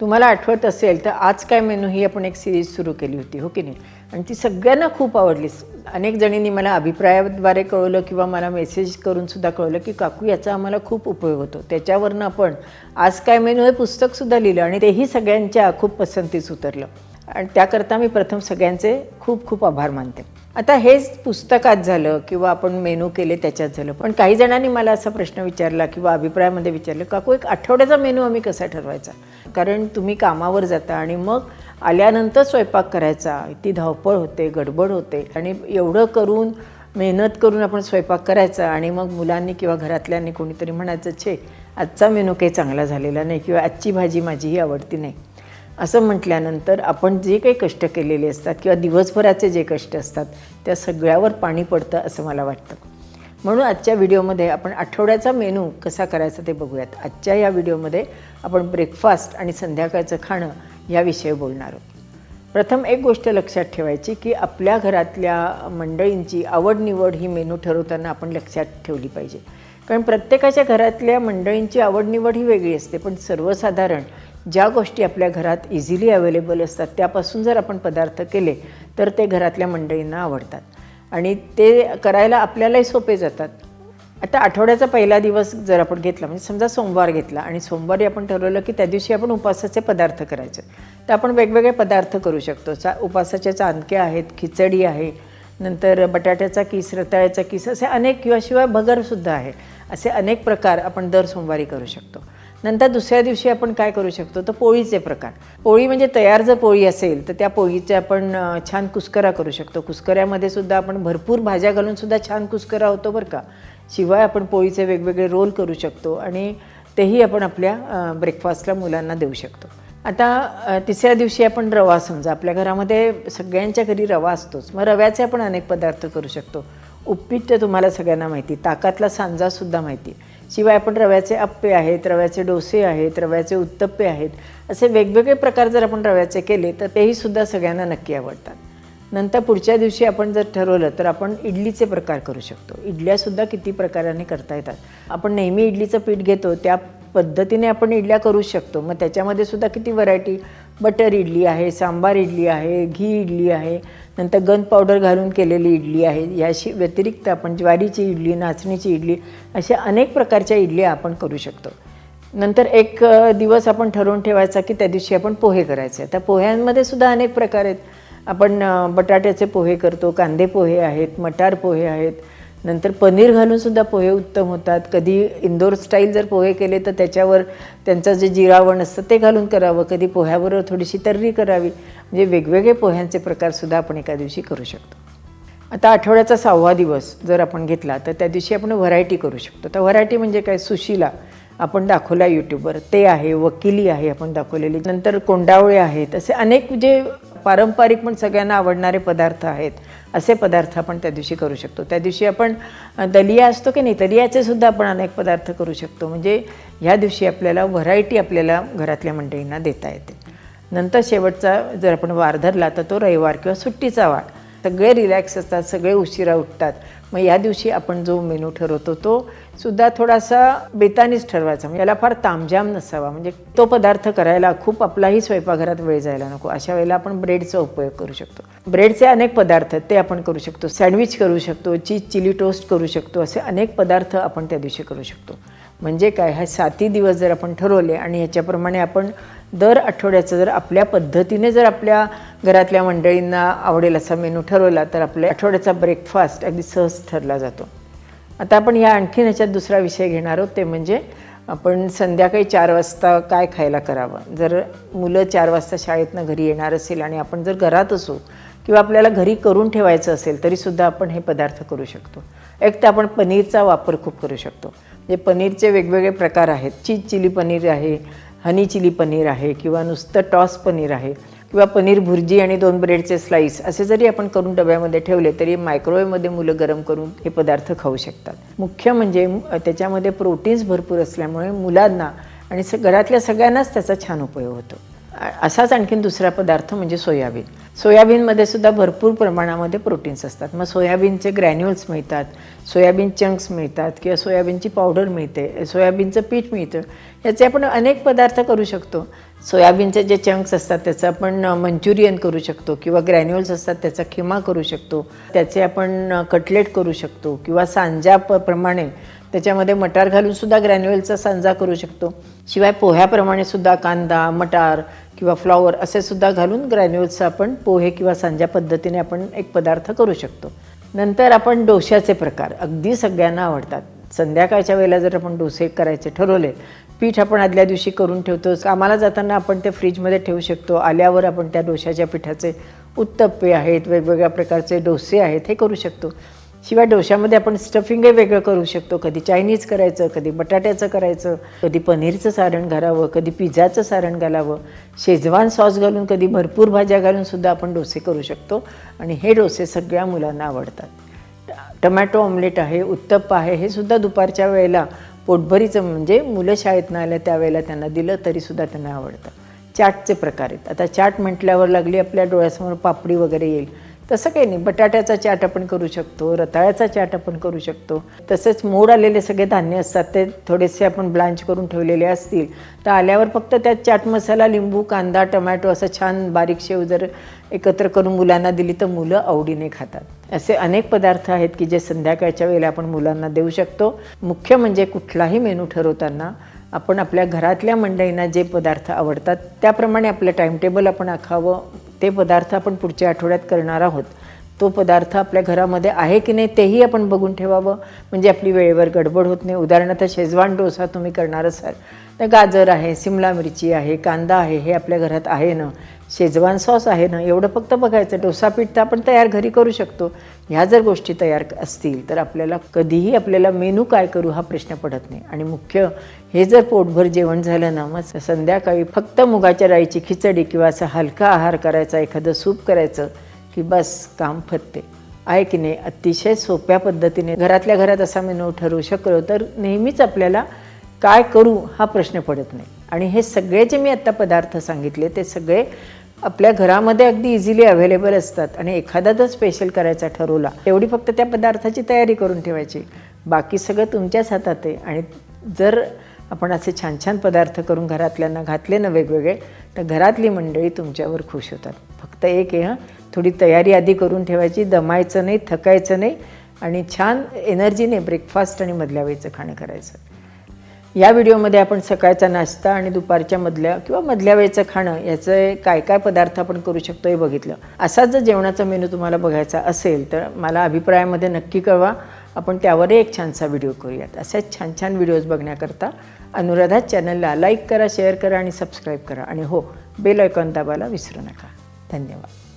तुम्हाला आठवत असेल तर आज काय मेनू ही आपण एक सिरीज सुरू केली होती हो की नाही? आणि ती सगळ्यांना खूप आवडली. अनेक जणींनी मला अभिप्रायाद्वारे कळवलं किंवा मला मेसेज करूनसुद्धा कळवलं की काकू याचा आम्हाला खूप उपयोग होतो. त्याच्यावरनं आपण आज काय मेनू हे पुस्तकसुद्धा लिहिलं आणि तेही सगळ्यांच्या खूप पसंतीस उतरलं. आणि त्याकरता मी प्रथम सगळ्यांचे खूप खूप आभार मानते. आता हेच पुस्तकात झालं किंवा आपण मेनू केले त्याच्यात झालं. पण काही जणांनी मला असा प्रश्न विचारला किंवा अभिप्रायामध्ये विचारलं काकू एक आठवड्याचा मेनू आम्ही कसा ठरवायचा? कारण तुम्ही कामावर जाता आणि मग आल्यानंतर स्वयंपाक करायचा. ती धावपळ होते गडबड होते आणि एवढं करून मेहनत करून आपण स्वयंपाक करायचा आणि मग मुलांनी किंवा घरातल्यांनी कोणीतरी म्हणायचं छे आजचा मेनू काही चांगला झालेला नाही किंवा आजची भाजी माझीही आवडती नाही. असं म्हटल्यानंतर आपण जे काही कष्ट केलेले असतात किंवा दिवसभराचे जे कष्ट असतात त्या सगळ्यावर पाणी पडतं असं मला वाटतं. म्हणून आजच्या व्हिडिओमध्ये आपण आठवड्याचा मेनू कसा करायचा ते बघूयात. आजच्या या व्हिडिओमध्ये आपण ब्रेकफास्ट आणि संध्याकाळचं खाणं याविषयी बोलणार आहोत. प्रथम एक गोष्ट लक्षात ठेवायची की आपल्या घरातल्या मंडळींची आवडनिवड ही मेनू ठरवताना आपण लक्षात ठेवली पाहिजे. कारण प्रत्येकाच्या घरातल्या मंडळींची आवडनिवड ही वेगळी असते पण सर्वसाधारण ज्या गोष्टी आपल्या घरात इझिली अवेलेबल असतात त्यापासून जर आपण पदार्थ केले तर ते घरातल्या मंडळींना आवडतात. आणि ते करायला आपल्यालाही सोपे जातात. आता आठवड्याचा पहिला दिवस जर आपण घेतला म्हणजे समजा सोमवार घेतला आणि सोमवारी आपण ठरवलं की त्या दिवशी आपण उपासाचे पदार्थ करायचे. तर आपण वेगवेगळे पदार्थ करू शकतो. चा उपवासाचे चांदके आहेत खिचडी आहे नंतर बटाट्याचा किस रताळ्याचा किस असे अनेक किंवा शिवाय भगरसुद्धा आहे. असे अनेक प्रकार आपण दर सोमवारी करू शकतो. नंतर दुसऱ्या दिवशी आपण काय करू शकतो? तर पोळीचे प्रकार. पोळी म्हणजे तयार जर पोळी असेल तर त्या पोळीचे आपण छान कुस्करा करू शकतो. कुस्कऱ्यामध्ये सुद्धा आपण भरपूर भाज्या घालून सुद्धा छान कुस्करा होतो बरं का. शिवाय आपण पोळीचे वेगवेगळे रोल करू शकतो आणि तेही आपण आपल्या ब्रेकफास्टला मुलांना देऊ शकतो. आता तिसऱ्या दिवशी आपण रवा समजा आपल्या घरामध्ये सगळ्यांच्या घरी रवा असतोच. मग रव्याचे आपण अनेक पदार्थ करू शकतो. उपीट तुम्हाला सगळ्यांना माहिती ताकातला सांजासुद्धा माहिती. शिवाय आपण रव्याचे अप्पे आहेत रव्याचे डोसे आहेत रव्याचे उत्तप्पे आहेत असे वेगवेगळे प्रकार जर आपण रव्याचे केले तर तेही सुद्धा सगळ्यांना नक्की आवडतात. नंतर पुढच्या दिवशी आपण जर ठरवलं तर आपण इडलीचे प्रकार करू शकतो. इडल्यासुद्धा किती प्रकाराने करता येतात. आपण नेहमी इडलीचं पीठ घेतो त्या पद्धतीने आपण इडल्या करू शकतो. मग त्याच्यामध्ये सुद्धा किती व्हरायटी बटर इडली आहे सांबार इडली आहे घी इडली आहे नंतर गन पावडर घालून केलेली इडली आहे. याशी व्यतिरिक्त आपण ज्वारीची इडली नाचणीची इडली अशा अनेक प्रकारच्या इडली आपण करू शकतो. नंतर एक दिवस आपण ठरवून ठेवायचा की त्या दिवशी आपण पोहे करायचे. त्या पोह्यांमध्ये सुद्धा अनेक प्रकार आहेत. आपण बटाट्याचे पोहे करतो कांदे पोहे आहेत मटार पोहे आहेत नंतर पनीर घालून सुद्धा पोहे उत्तम होतात. कधी इंदोर स्टाईल जर पोहे केले तर त्याच्यावर त्यांचं जे जिरावण असतं ते घालून करावं. कधी पोह्याबरोबर थोडीशी तर्री करावी. म्हणजे वेगवेगळे पोह्यांचे प्रकारसुद्धा आपण एका दिवशी करू शकतो. आता आठवड्याचा सहावा दिवस जर आपण घेतला तर त्या दिवशी आपण व्हरायटी करू शकतो. तर व्हरायटी म्हणजे काय? सुशीला आपण दाखवला यूट्यूबवर ते आहे वकिली आहे आपण दाखवलेली. नंतर कोंडावळे आहेत. असे अनेक जे पारंपरिक पण सगळ्यांना आवडणारे पदार्थ आहेत. असे पदार्थ आपण त्या दिवशी करू शकतो. त्या दिवशी आपण दलिया असतो की नाही दलियाचे सुद्धा आपण अनेक पदार्थ करू शकतो. म्हणजे ह्या दिवशी आपल्याला व्हरायटी आपल्याला घरातल्या मंडळींना देता येते. नंतर शेवटचा जर आपण वार धरला तर तो रविवार किंवा सुट्टीचा वार. सगळे रिलॅक्स असतात सगळे उशिरा उठतात. मग या दिवशी आपण जो मेनू ठरवतो तो सुद्धा थोडासा बेतानीच ठरवायचा. म्हणजे याला फार तामझाम नसावा. म्हणजे तो पदार्थ करायला खूप आपलाही स्वयंपाकघरात वेळ जायला नको. अशा वेळेला आपण ब्रेडचा उपयोग करू शकतो. ब्रेडचे अनेक पदार्थ ते आपण करू शकतो. सँडविच करू शकतो चीज चिली टोस्ट करू शकतो. असे अनेक पदार्थ आपण त्या दिवशी करू शकतो. म्हणजे काय? ह्या साती दिवस जर आपण ठरवले आणि ह्याच्याप्रमाणे आपण दर आठवड्याचं जर आपल्या पद्धतीने जर आपल्या घरातल्या मंडळींना आवडेल असा मेनू ठरवला तर आपल्या आठवड्याचा ब्रेकफास्ट अगदी सहज ठरला जातो. आता आपण या आणखीन ह्याच्यात दुसरा विषय घेणार आहोत ते म्हणजे आपण संध्याकाळी चार वाजता काय खायला करावं? जर मुलं चार वाजता शाळेतनं घरी येणार असेल आणि आपण जर घरात असू किंवा आपल्याला घरी करून ठेवायचं असेल तरीसुद्धा आपण हे पदार्थ करू शकतो. एक तर आपण पनीरचा वापर खूप करू शकतो. म्हणजे पनीरचे वेगवेगळे प्रकार आहेत. चीज चिली पनीर आहे हनी चिली पनीर आहे किंवा नुसतं टॉस पनीर आहे. किंवा पनीर भुर्जी आणि दोन ब्रेडचे स्लाईस असे जरी आपण करून डब्यामध्ये ठेवले तरी मायक्रोवेव्हमध्ये मुलं गरम करून हे पदार्थ खाऊ शकतात. मुख्य म्हणजे त्याच्यामध्ये प्रोटीन्स भरपूर असल्यामुळे मुलांना आणि स घरातल्या सगळ्यांनाच त्याचा छान उपयोग होतो. असाच आणखीन दुसरा पदार्थ म्हणजे सोयाबीन. सोयाबीनमध्ये सुद्धा भरपूर प्रमाणामध्ये प्रोटीन्स असतात. मग सोयाबीनचे ग्रॅन्युअल्स मिळतात सोयाबीन चंक्स मिळतात किंवा सोयाबीनची पावडर मिळते सोयाबीनचं पीठ मिळतं याचे आपण अनेक पदार्थ करू शकतो. सोयाबीनचे जे चंक्स असतात त्याचं आपण मंचुरियन करू शकतो किंवा ग्रॅन्युअल्स असतात त्याचा खिमा करू शकतो. त्याचे आपण कटलेट करू शकतो किंवा सांजा प प्रमाणे त्याच्यामध्ये मटार घालूनसुद्धा ग्रॅन्युअलचा सांजा करू शकतो. शिवाय पोह्याप्रमाणे सुद्धा कांदा मटार किंवा फ्लॉवर असे सुद्धा घालून ग्रॅन्युअल्सचा आपण पोहे किंवा सांजा पद्धतीने आपण एक पदार्थ करू शकतो. नंतर आपण डोश्याचे प्रकार अगदी सगळ्यांना आवडतात. संध्याकाळच्या वेळेला जर आपण डोसे करायचे ठरवले पीठ आपण आदल्या दिवशी करून ठेवतो. कामाला जाताना आपण ते फ्रीजमध्ये ठेवू शकतो. आल्यावर आपण त्या डोशाच्या पिठाचे उत्तप्पे आहेत वेगवेगळ्या प्रकारचे डोसे आहेत हे करू शकतो. शिवाय डोशामध्ये आपण स्टफिंगही वेगळं करू शकतो. कधी चायनीज करायचं कधी बटाट्याचं करायचं कधी पनीरचं सारण घालावं कधी पिझ्झाचं सारण घालावं. शेजवान सॉस घालून कधी भरपूर भाज्या घालून सुद्धा आपण डोसे करू शकतो. आणि हे डोसे सगळ्या मुलांना आवडतात. टमॅटो ऑमलेट आहे उत्तप्पा आहे हे सुद्धा दुपारच्या वेळेला पोटभरीचं म्हणजे मुलं शाळेतनं आल्या त्यावेळेला त्यांना दिलं तरीसुद्धा त्यांना आवडतं. चाटचे प्रकार आहेत. आता चाट म्हटल्यावर लागली आपल्या डोळ्यासमोर पापडी वगैरे येईल. तसं काही नाही. बटाट्याचा चाट आपण करू शकतो रताळ्याचा चाट आपण करू शकतो. तसेच मोड आलेले सगळे धान्य असतात ते थोडेसे आपण ब्लांच करून ठेवलेले असतील तर आल्यावर फक्त त्यात चाट मसाला लिंबू कांदा टमॅटो असं छान बारीक शेव जर एकत्र करून मुलांना दिली तर मुलं आवडीने खातात. असे अनेक पदार्थ आहेत की जे संध्याकाळच्या वेळेला आपण मुलांना देऊ शकतो. मुख्य म्हणजे कुठलाही मेनू ठरवताना आपण आपल्या घरातल्या मंडळींना जे पदार्थ आवडतात त्याप्रमाणे आपलं टाईमटेबल आपण आखावं. ते पदार्थ आपण पुढच्या आठवड्यात करणार आहोत. तो पदार्थ आपल्या घरामध्ये आहे की नाही तेही आपण बघून ठेवावं. म्हणजे आपली वेळेवर गडबड होत नाही. उदाहरणार्थ शेजवान डोसा तुम्ही करणार असाल तर गाजर आहे सिमला मिरची आहे कांदा आहे हे आपल्या घरात आहे ना. शेजवान सॉस आहे ना एवढं फक्त बघायचं डोसा पीठ तर आपण तयार घरी करू शकतो. ह्या जर गोष्टी तयार असतील तर आपल्याला कधीही आपल्याला मेनू काय करू हा प्रश्न पडत नाही. आणि मुख्य हे जर पोटभर जेवण झालं ना मग संध्याकाळी फक्त मुगाच्या राईची खिचडी किंवा असा हलका आहार करायचा एखादं सूप करायचं की बस काम फत्ते. आहे की नाही? अतिशय सोप्या पद्धतीने घरातल्या घरात असा मेनू ठरवू शकलो तर नेहमीच आपल्याला काय करू हा प्रश्न पडत नाही. आणि हे सगळे जे मी आत्ता पदार्थ सांगितले ते सगळे आपल्या घरामध्ये अगदी इझिली अवेलेबल असतात आणि एखादा जर स्पेशल करायचा ठरवला तेवढी फक्त त्या पदार्थाची तयारी करून ठेवायची. बाकी सगळं तुमच्याच हातात आहे आणि जर आपण असे छान छान पदार्थ करून घरातल्यांना घातले ना वेगवेगळे तर घरातली मंडळी तुमच्यावर खुश होतात. फक्त एक आहे हां थोडी तयारी आधी करून ठेवायची दमायचं नाही थकायचं नाही आणि छान एनर्जीने ब्रेकफास्ट आणि मधल्या वेळेचं खाणं करायचं. या व्हिडिओमध्ये आपण सकाळचा नाश्ता आणि दुपारच्या मधल्या किंवा मधल्या वेळेचं खाणं याचं काय काय पदार्थ आपण करू शकतो हे बघितलं. असाच जर जेवणाचा मेनू तुम्हाला बघायचा असेल तर मला अभिप्रायामध्ये नक्की कळवा. आपण त्यावरही एक छानसा व्हिडिओ करूयात. असेच छान छान व्हिडिओज बघण्याकरता अनुराधा चॅनलला लाईक करा शेअर करा आणि सबस्क्राईब करा. आणि हो बेल आयकॉन दाबायला विसरू नका. धन्यवाद.